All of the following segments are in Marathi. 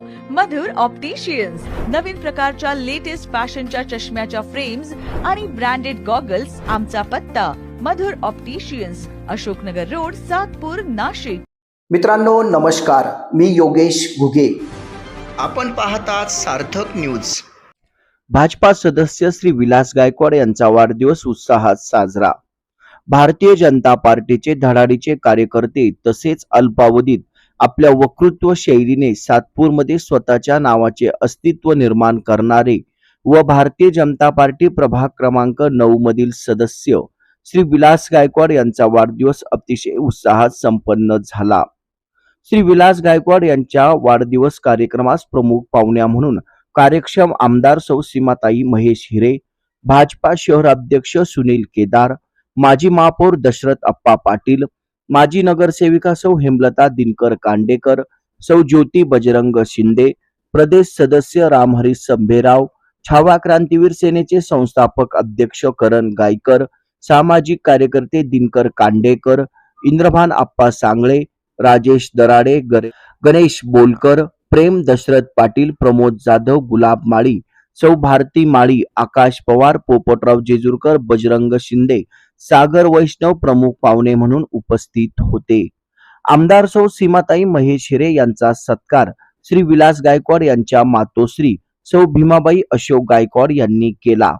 मधुर ऑप्टिशियन्स नवीन प्रकारच्या लेटेस्ट फॅशनच्या चष्म्याच्या फ्रेम्स आणि ब्रँडेड गॉगल्स आमचा पत्ता. Madhur opticians Ashoknagar road Satpur Nashik. मित्रांनो नमस्कार. मी योगेश घुगे. आपण पाहतात सार्थक न्यूज भाजपा सदस्य श्री विलास गायकवाड यांचा वाढदिवस उत्साहात साजरा. भारतीय जनता पार्टीचे धडाडीचे कार्यकर्ते तसेच अल्पावधीत आपल्या वक्तृत्व शैलीने सातपूरमध्ये स्वतःच्या नावाचे अस्तित्व निर्माण करणारे व भारतीय जनता पार्टी प्रभाग क्रमांक नऊ मधील सदस्य श्री विलास गायकवाड यांचा वाढदिवस अतिशय उत्साहात संपन्न झाला. श्री विलास गायकवाड यांच्या वाढदिवस कार्यक्रमास प्रमुख पाहुण्या म्हणून कार्यक्षम आमदार सौ सीमाताई महेश हिरे भाजपा शहर अध्यक्ष सुनील केदार माजी महापौर दशरथ अप्पा पाटील माजी नगरसेविका सौ हेमलता दिनकर कांडेकर सौ ज्योती बजरंग शिंदे प्रदेश सदस्य रामहरी संभेराव छावा क्रांतीवीर सेनेचे संस्थापक अध्यक्ष करण गायकर सामाजिक कार्यकर्ते दिनकर कांडेकर इंद्रभान आप्पा सांगळे राजेश दराडे गणेश बोलकर प्रेम दशरथ पाटील प्रमोद जाधव गुलाब माळी सौ भारती माळी आकाश पवार पोपटराव जेजूरकर बजरंग शिंदे सागर वैष्णव प्रमुख पाहुणे म्हणून उपस्थित होते. आमदार सौ सीमाताई महेश हिरे यांचा सत्कार श्री विलास गायकवाड यांच्या मातोश्री सौ भीमाबाई अशोक गायकवाड यांनी केला.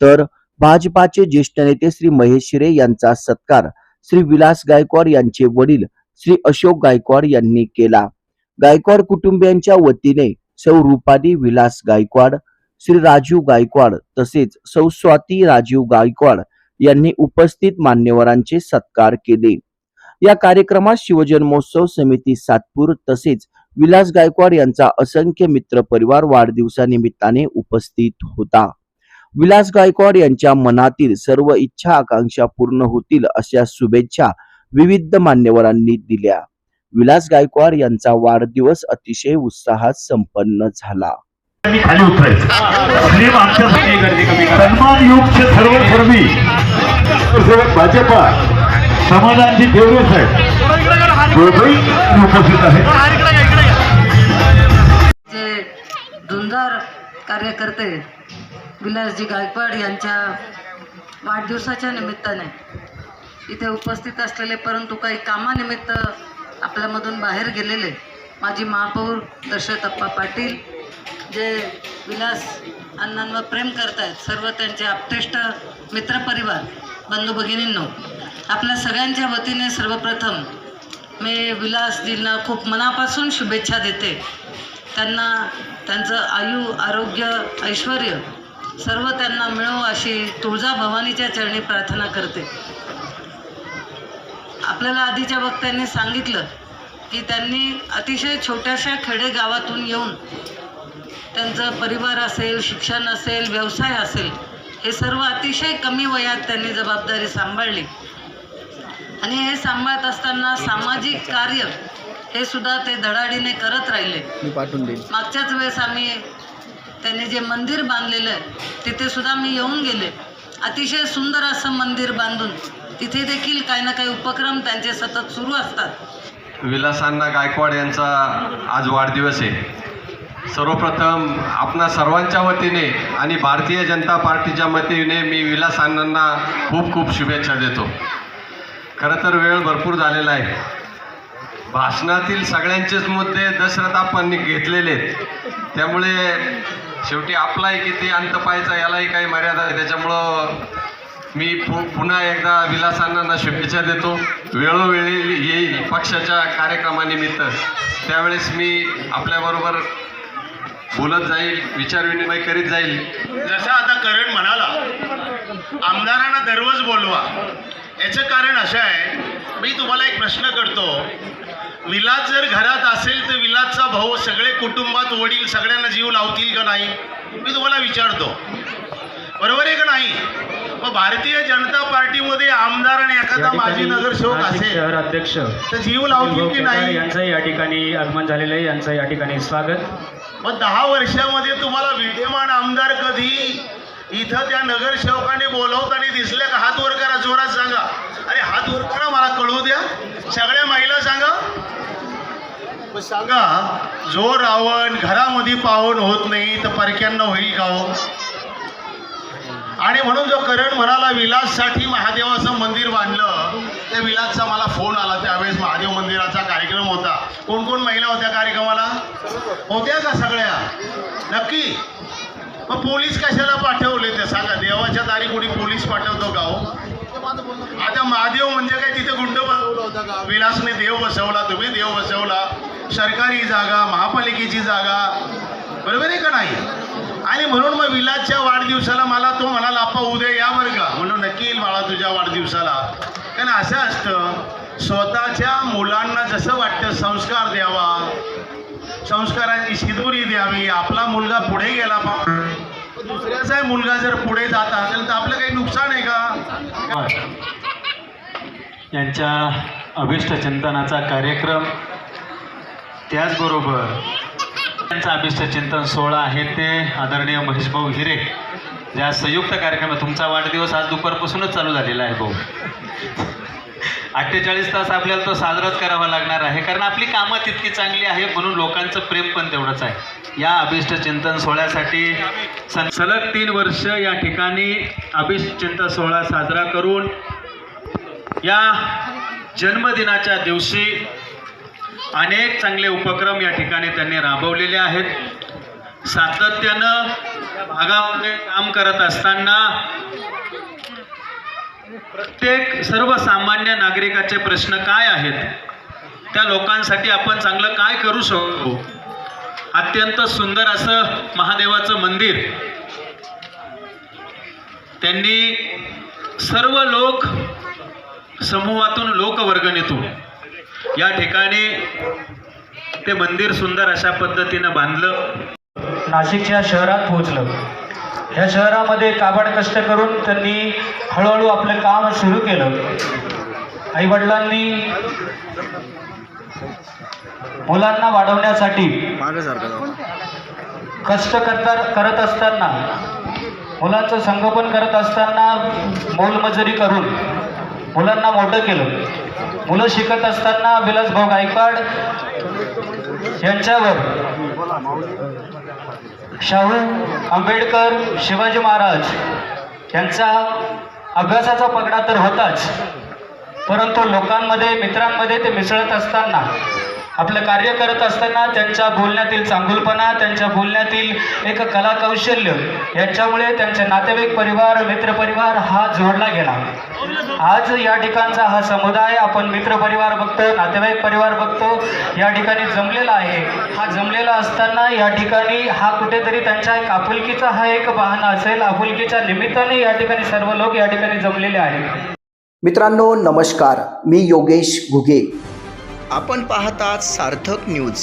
तर भाजपाचे ज्येष्ठ नेते श्री महेश हिरे यांचा सत्कार श्री विलास गायकवाड यांचे वडील श्री अशोक गायकवाड यांनी केला. गायकवाड कुटुंबियांच्या वतीने सौ रुपाली विलास गायकवाड श्री राजीव गायकवाड तसेच सौ स्वाती राजीव गायकवाड यांनी उपस्थित मान्यवरांचे सत्कार केले. या कार्यक्रमात शिवजन्मोत्सव समिती सातपूर तसेच विलास गायकवाड यांचा असंख्य मित्र परिवार वाढदिवसानिमित्ताने उपस्थित होता. विलास गायकवाड यांच्या मनातील सर्व इच्छा आकांक्षा पूर्ण होतील अशा शुभेच्छा विविध मान्यवरांनी दिल्या. विलास गायकवाड यांचा वाढदिवस अतिशय उत्साहात संपन्न झाला. त्यांनी खाली उतरायचं. स्लीम आमच्यासाठी सन्मान युगचे सर्व धर्मी भाजपा. समाधानजी देवरे साहेब. दोघंही उपस्थित आहेत. जे धुंदार कार्यकर्ते विलासजी गायकवाड यांच्या वाढदिवसाच्या निमित्ताने इथे उपस्थित असलेले परंतु काही कामानिमित्त आपल्यामधून बाहेर गेलेले माजी महापौर दशरथ अप्पा पाटील जे विलास अण्णांवर प्रेम करत आहेत सर्व त्यांचे आपतेष्ट मित्रपरिवार बंधू भगिनींनो आपल्या सगळ्यांच्या वतीने सर्वप्रथम मी विलासजींना खूप मनापासून शुभेच्छा देते. त्यांना त्यांचं आयु आरोग्य ऐश्वर सर्व त्यांना मिळो अशी तुळजा भवानीच्या चरणी प्रार्थना करते. आपल्याला आधीच्या वक्त्यांनी सांगितलं की त्यांनी अतिशय छोट्याशा खेडेगावातून येऊन त्यांचं परिवार असेल शिक्षण असेल व्यवसाय असेल हे सर्व अतिशय कमी वयात त्यांनी जबाबदारी सांभाळली. आणि हे सांभाळत असताना सामाजिक कार्य हे सुद्धा ते धडाडीने करत राहिले. मी पाठवून मागच्याच वेळेस आम्ही त्यांनी जे मंदिर बांधलेलं आहे तिथे सुद्धा मी येऊन गेले. अतिशय सुंदर असं मंदिर बांधून तिथे देखील काही ना काही उपक्रम त्यांचे सतत सुरू असतात. विलासांना गायकवाड यांचा आज वाढदिवस आहे. सर्वप्रथम आपणा सर्वांच्या वतीने आणि भारतीय जनता पार्टीच्या वतीने मी विलास अण्णांना खूप खूप शुभेच्छा देतो. खरं तर वेळ भरपूर झालेला आहे. भाषणातील सगळ्यांचेच मुद्दे दशरथ आपण घेतलेले आहेत. त्यामुळे शेवटी आपलाही किती अंत पाहायचा यालाही काही मर्यादा आहे. त्याच्यामुळं मी पु पुन्हा एकदा विलासांना शुभेच्छा देतो. वेळोवेळी येईल पक्षाच्या कार्यक्रमानिमित्त. त्यावेळेस मी आपल्याबरोबर बोलत जाईल विचारविनिमय करीत जाईल. जसं आता करण म्हणाला आमदारांना दररोज बोलवा. याचं कारण असं आहे मी तुम्हाला एक प्रश्न करतो. विलास जर घरात असेल तर विलासचा भाऊ सगळे कुटुंबात वडील सगळ्यांना जीव लावतील का नाही? मी तुम्हाला विचारतो. बरोबर आहे का नाही? मग भारतीय जनता पार्टीमध्ये आमदार आणि एखादा माजी नगरसेवक असेल शहर अध्यक्ष तर जीव लावतील की नाही? यांचं या ठिकाणी आगमन झालेलं आहे. यांचं या ठिकाणी स्वागत. मग दहा वर्षामध्ये तुम्हाला विद्यमान आमदार कधी इथं त्या नगरसेवकाने बोलवताना दिसले का? हात वर करा जोरात सांगा. अरे हात वर करा मला कळवू द्या. सगळ्या महिला सांगा. मग सांगा जो रावण घरामध्ये पाहून होत नाही तर परक्यांना होईल का हो? आणि म्हणून जो करण म्हणाला विलाससाठी महादेवाचं मंदिर बांधलं त्या विलासचा मला फोन आला. त्यावेळेस महादेव मंदिराचा कार्यक्रम होता. कोण कोण महिला होत्या कार्यक्रम होत्या का सगळ्या? नक्की? मग पोलीस कशाला पाठवले ते सांगा? देवाच्या दारी कोणी पोलीस पाठवतो का हो? आता महादेव म्हणजे काय? तिथे गुंड बसवला होता का विलासने देव बसवला तुम्ही देव बसवला. सरकारी जागा महापालिकेची जागा. बरोबर आहे का नाही? आणि म्हणून मग विलासच्या वाढदिवसाला मला तो म्हणाला आप्पा उद्या या बरं का. म्हणून नक्की येईल मला तुझ्या वाढदिवसाला. कारण असं असतं स्वतःच्या मुलांना जसं वाटतं संस्कार द्यावा संस्कारांची शिदुरी द्यावी आपला मुलगा पुढे गेला पाहिजे दुसऱ्याचा मुलगा जर पुढे जात असेल तर आपलं काही नुकसान आहे का? यांच्या अभिष्ट चिंतनाचा कार्यक्रम त्याचबरोबर त्यांचा अभिष्ट चिंतन सोहळा आहे ते आदरणीय महेशभाऊ हिरे. ज्या संयुक्त कार्यक्रम तुमचा वाढदिवस आज दुपारपासूनच चालू झालेला आहे भाऊ. अठ्ठेचाळीस तास आपल्याला तो साजराच करावा लागणार आहे. कारण आपली कामं तितकी चांगली आहे म्हणून लोकांचं प्रेम पण तेवढंच आहे. या अभिष्ट चिंतन सोहळ्यासाठी सलग तीन वर्ष या ठिकाणी अभिष्ट चिंतन सोहळा साजरा करून या जन्मदिनाच्या दिवशी अनेक चांगले उपक्रम या ठिकाणी त्यांनी राबवलेले आहेत. सातत्यानं या भागामध्ये काम करत असताना प्रत्येक सर्वसामान्य नागरिकाचे प्रश्न काय आहेत? त्या लोकांसाठी आपण चांगलं काय करू शकतो अत्यंत सुंदर असं महादेवाचं मंदिर. त्यांनी सर्व लोक समूहातून लोकवर्गणीतून या ठिकाणी ते मंदिर सुंदर अशा पद्धतीनं बांधलं. नाशिकच्या शहरात पोहोचलं. ह्या शहरामध्ये काबाड कष्ट करून त्यांनी हळूहळू आपलं काम सुरू केलं. आईवडिलांनी मुलांना वाढवण्यासाठी कष्ट करता करत असताना मुलांचं संगोपन करत असताना मोलमजुरी करून मुलांना मोठं केलं. मुलं शिकत असताना विलासभाऊ गायकवाड यांच्यावर शाहू आंबेडकर शिवाजी महाराज यांचा अभ्यासाचा पगडा तर होताच परंतु लोकांमध्ये मित्रांमध्ये ते मिसळत असताना आपलं कार्य करत असताना त्यांच्या बोलण्यातील चांगुलपणा त्यांच्या बोलण्यातील एक कलाकौशल्य याच्यामुळे यांच्यामुळे त्यांचे नातेवाईक परिवार मित्रपरिवार हा जोडला गेला. आज या ठिकाणचा हा समुदाय आपण मित्रपरिवार बघतो नातेवाईक परिवार बघतो या ठिकाणी जमलेला आहे. हा जमलेला असताना या ठिकाणी हा कुठेतरी त्यांच्या एक आपुलकीचा हा एक वाहन असेल आपुलकीच्या निमित्ताने या ठिकाणी सर्व लोक या ठिकाणी जमलेले आहेत. मित्रांनो नमस्कार. मी योगेश घुगे. आपण पाहतात सार्थक न्यूज.